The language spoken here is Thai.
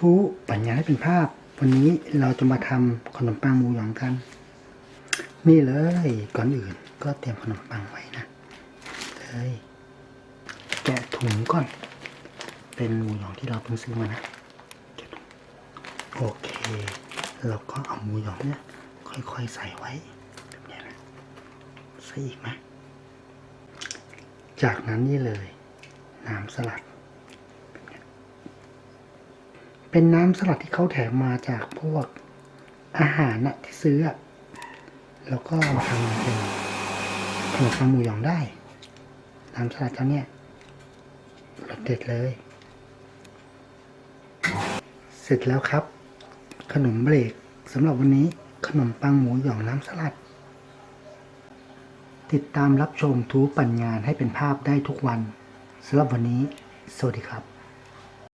ทุปัญญาให้เป็นภาพ วันนี้เราจะมาทำขนมปังหมูหยองกัน นี่เลยก่อนอื่นก็เตรียมขนมปังไว้นะเลยแกะถุงก่อน เป็นหมูหยองที่เราเพิ่งซื้อมานะโอเค เราก็เอาหมูหยองเนี่ยค่อยๆใส่ไว้แบบนี้นะใส่อีกไหมจากนั้นนี่เลยน้ำสลัด เป็นน้ำสลัดที่เขาแถมมาจากพวกอาหารนะที่ซื้อ แล้วก็เอามาทำเป็นขนมปังหมูหยองได้ น้ำสลัดเจ้าเนี่ยรสเด็ดเลย เสร็จแล้วครับ ขนมเบรกสำหรับวันนี้ขนมปังหมูหยองน้ำสลัด ติดตามรับชมทูปัญญานให้เป็นภาพได้ทุกวันสำหรับวันนี้ สวัสดีครับ